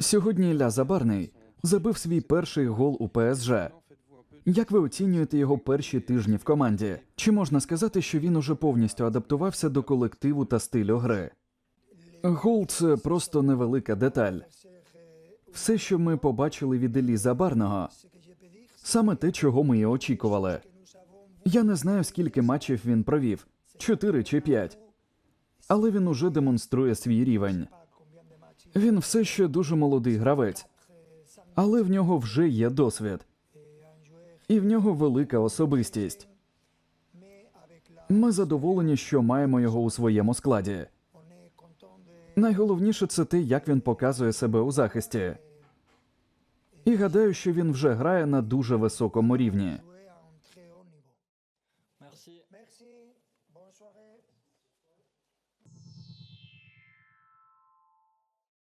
Сьогодні Ілля Забарний забив свій перший гол у ПСЖ. Як ви оцінюєте його перші тижні в команді? Чи можна сказати, що він уже повністю адаптувався до колективу та стилю гри? Гол це просто невелика деталь. Все, що ми побачили від Іллі Забарного, саме те, чого ми і очікували. Я не знаю, скільки матчів він провів чотири чи п'ять. Але він уже демонструє свій рівень. Він все ще дуже молодий гравець, але в нього вже є досвід, і в нього велика особистість. Ми задоволені, що маємо його у своєму складі. Найголовніше це те, як він показує себе у захисті. І гадаю, що він вже грає на дуже високому рівні.